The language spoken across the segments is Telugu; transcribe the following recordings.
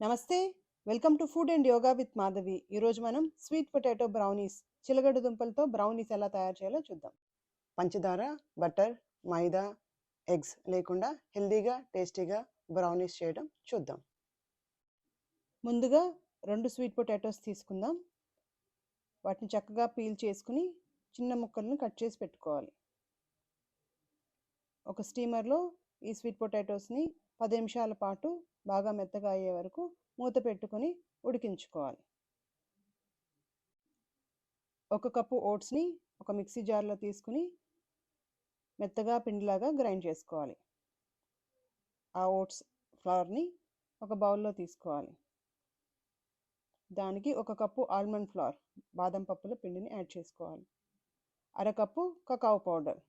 నమస్తే welcome to food and yoga with Madhavi. ఈరోజు మనం స్వీట్ పొటాటో బ్రౌనీస్ చిలగడ దుంపలతో బ్రౌనీస్ ఎలా తయారు చేయాలో చూద్దాం. పంచదార బటర్ మైదా ఎగ్స్ లేకుండా హెల్దీగా టేస్టీగా బ్రౌనీస్ చేయడం చూద్దాం. ముందుగా రెండు స్వీట్ పొటాటోస్ తీసుకుందాం. వాటిని చక్కగా పీల్ చేసుకుని చిన్న ముక్కలను కట్ చేసి పెట్టుకోవాలి. ఒక స్టీమర్లో ఈ స్వీట్ పొటాటోస్ని పది నిమిషాల పాటు బాగా మెత్తగా అయ్యే వరకు మూత పెట్టుకొని ఉడికించుకోవాలి. ఒక కప్పు ఓట్స్ని ఒక మిక్సీ జార్లో తీసుకుని మెత్తగా పిండిలాగా గ్రైండ్ చేసుకోవాలి. ఆ ఓట్స్ ఫ్లవర్ని ఒక బౌల్లో తీసుకోవాలి. దానికి ఒక కప్పు ఆల్మండ్ ఫ్లవర్ బాదం పప్పుల పిండిని యాడ్ చేసుకోవాలి. అరకప్పు కకావు పౌడర్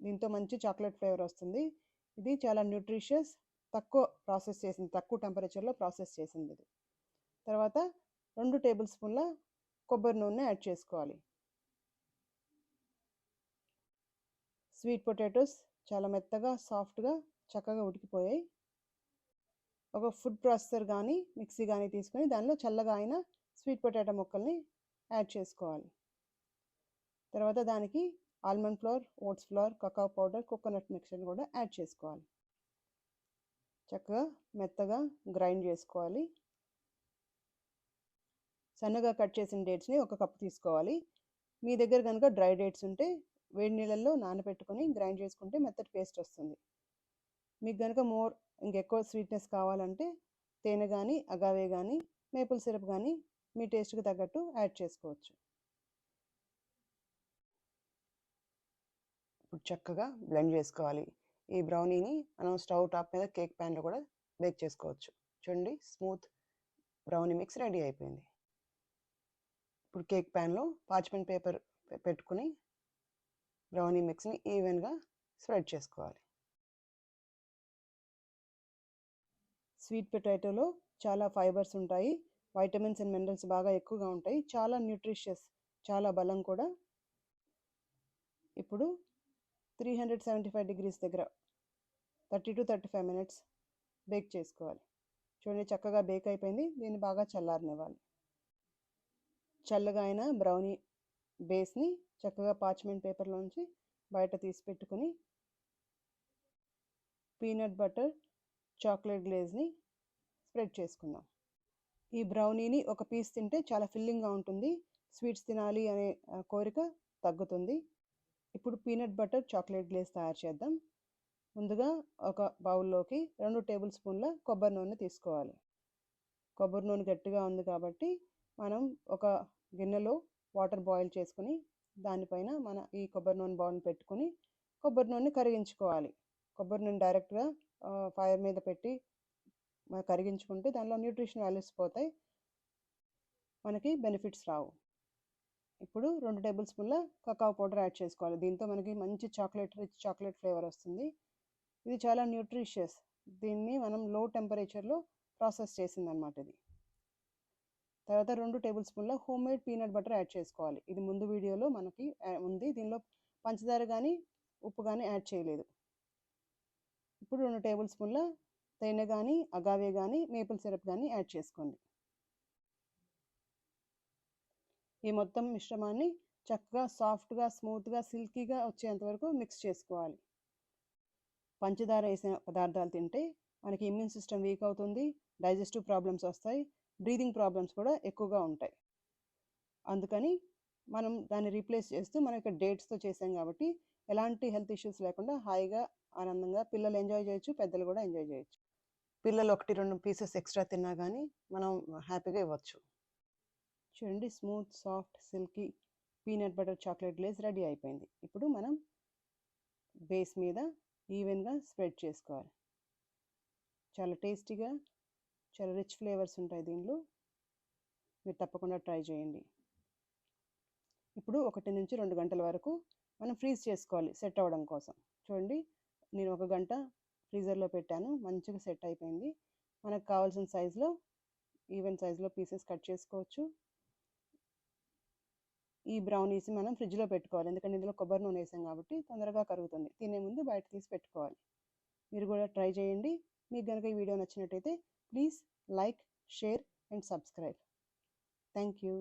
దీంతో మంచి చాక్లెట్ ఫ్లేవర్ వస్తుంది. ఇది చాలా న్యూట్రిషియస్ తక్కువ ప్రాసెస్ చేసింది తక్కువ టెంపరేచర్లో ప్రాసెస్ చేసింది ఇది. తర్వాత రెండు టేబుల్ స్పూన్ల కొబ్బరి నూనె యాడ్ చేసుకోవాలి. స్వీట్ పొటాటోస్ చాలా మెత్తగా సాఫ్ట్గా చక్కగా ఉడికిపోయాయి. ఒక ఫుడ్ ప్రాసెసర్ కానీ మిక్సీ కానీ తీసుకొని దానిలో చల్లగా అయిన స్వీట్ పొటాటో ముక్కల్ని యాడ్ చేసుకోవాలి. తర్వాత దానికి almond flour oats flour cacao powder coconut మిక్చర్ని కూడా యాడ్ చేసుకోవాలి. చక్కగా మెత్తగా గ్రైండ్ చేసుకోవాలి. సన్నగా కట్ చేసిన డేట్స్ని ఒక కప్పు తీసుకోవాలి. మీ దగ్గర కనుక డ్రై డేట్స్ ఉంటే వేడి నీళ్ళల్లో నానబెట్టుకొని గ్రైండ్ చేసుకుంటే మెత్తటి పేస్ట్ వస్తుంది. మీకు కనుక మోర్ ఇంకెక్కువ స్వీట్నెస్ కావాలంటే తేనె కానీ అగావే కానీ మేపుల్ సిరప్ కానీ మీ టేస్ట్కి తగ్గట్టు యాడ్ చేసుకోవచ్చు. ఇప్పుడు చక్కగా బ్లెండ్ చేసుకోవాలి. ఈ బ్రౌనీని మనం స్టవ్ టాప్ మీద కేక్ ప్యాన్లో కూడా బేక్ చేసుకోవచ్చు. చూడండి స్మూత్ బ్రౌనీ మిక్స్ రెడీ అయిపోయింది. ఇప్పుడు కేక్ ప్యాన్లో పార్చ్మెంట్ పేపర్ పెట్టుకుని బ్రౌనీ మిక్స్ని ఈవెన్గా స్ప్రెడ్ చేసుకోవాలి. స్వీట్ పొటాటోలో చాలా ఫైబర్స్ ఉంటాయి. వైటమిన్స్ అండ్ మినరల్స్ బాగా ఎక్కువగా ఉంటాయి. చాలా న్యూట్రిషియస్ చాలా బలం కూడా. ఇప్పుడు three hundred seventy five degrees దగ్గర thirty to thirty five minutes bake చేసుకోవాలి. చూడండి చక్కగా బేక్ అయిపోయింది. దీన్ని బాగా చల్లారనివ్వాలి. చల్లగా అయిన బ్రౌనీ బేస్ని చక్కగా పార్చ్మెంట్ పేపర్లోంచి బయట తీసి పెట్టుకుని పీనట్ బటర్ చాక్లెట్ గ్లేజ్ని స్ప్రెడ్ చేసుకుందాం. ఈ బ్రౌనీని ఒక పీస్ తింటే చాలా ఫిల్లింగ్గా ఉంటుంది. స్వీట్స్ తినాలి అనే కోరిక తగ్గుతుంది. ఇప్పుడు పీనట్ బటర్ చాక్లెట్ గ్లేస్ తయారు చేద్దాం. ముందుగా ఒక బౌల్లోకి రెండు టేబుల్ స్పూన్ల కొబ్బరి నూనె తీసుకోవాలి. కొబ్బరి నూనె గట్టిగా ఉంది కాబట్టి మనం ఒక గిన్నెలో వాటర్ బాయిల్ చేసుకుని దానిపైన మన ఈ కొబ్బరి నూనె బౌల్ పెట్టుకుని కొబ్బరి నూనె కరిగించుకోవాలి. కొబ్బరి నూనె డైరెక్ట్గా ఫైర్ మీద పెట్టి కరిగించుకుంటే దానిలో న్యూట్రిషన్ వాల్యూస్ పోతాయి. మనకి బెనిఫిట్స్ రావు. ఇప్పుడు రెండు టేబుల్ స్పూన్ల కకావ్ పౌడర్ యాడ్ చేసుకోవాలి. దీంతో మనకి మంచి చాక్లెట్ రిచ్ చాక్లెట్ ఫ్లేవర్ వస్తుంది. ఇది చాలా న్యూట్రిషియస్ దీన్ని మనం లో టెంపరేచర్లో ప్రాసెస్ చేసిందనమాట ఇది. తర్వాత రెండు టేబుల్ స్పూన్ల homemade peanut butter add చేసుకోవాలి. ఇది ముందు వీడియోలో మనకి ఉంది. దీనిలో పంచదార కానీ ఉప్పు కానీ యాడ్ చేయలేదు. ఇప్పుడు రెండు టేబుల్ స్పూన్ల తేనె కానీ అగావే కానీ మేపుల్ సిరప్ కానీ యాడ్ చేసుకోండి. ఈ మొత్తం మిశ్రమాన్ని చక్కగా సాఫ్ట్గా స్మూత్గా సిల్కీగా వచ్చేంత వరకు మిక్స్ చేసుకోవాలి. పంచదార వేసిన పదార్థాలు తింటే మనకి ఇమ్యూన్ సిస్టమ్ వీక్ అవుతుంది డైజెస్టివ్ ప్రాబ్లమ్స్ వస్తాయి బ్రీదింగ్ ప్రాబ్లమ్స్ కూడా ఎక్కువగా ఉంటాయి. అందుకని మనం దాన్ని రీప్లేస్ చేస్తూ మనం ఇక్కడ డేట్స్తో చేసాం కాబట్టి ఎలాంటి హెల్త్ ఇష్యూస్ లేకుండా హాయిగా ఆనందంగా పిల్లలు ఎంజాయ్ చేయొచ్చు పెద్దలు కూడా ఎంజాయ్ చేయొచ్చు. పిల్లలు ఒకటి రెండు పీసెస్ ఎక్స్ట్రా తిన్నా కానీ మనం హ్యాపీగా ఇవ్వచ్చు. చూడండి smooth soft silky peanut butter chocolate glaze ready అయిపోయింది. ఇప్పుడు మనం బేస్ మీద ఈవెన్గా స్ప్రెడ్ చేసుకోవాలి. చాలా టేస్టీగా చాలా రిచ్ ఫ్లేవర్స్ ఉంటాయి దీనిలో మీరు తప్పకుండా ట్రై చేయండి. ఇప్పుడు ఒకటి నుంచి రెండు గంటల వరకు మనం ఫ్రీజ్ చేసుకోవాలి సెట్ అవ్వడం కోసం. చూడండి నేను ఒక గంట ఫ్రీజర్లో పెట్టాను మంచిగా సెట్ అయిపోయింది. మనకు కావాల్సిన సైజులో ఈవెన్ సైజులో పీసెస్ కట్ చేసుకోవచ్చు. ఈ బ్రౌనీస్ మనం ఫ్రిడ్జ్లో పెట్టుకోవాలి. ఎందుకంటే ఇందులో కొబ్బరి నూనె వేసాం కాబట్టి తొందరగా కరుగుతుంది. తినే ముందు బయట తీసి పెట్టుకోవాలి. మీరు కూడా ట్రై చేయండి. మీకు కనుక ఈ వీడియో నచ్చినట్టయితే please like share and subscribe thank you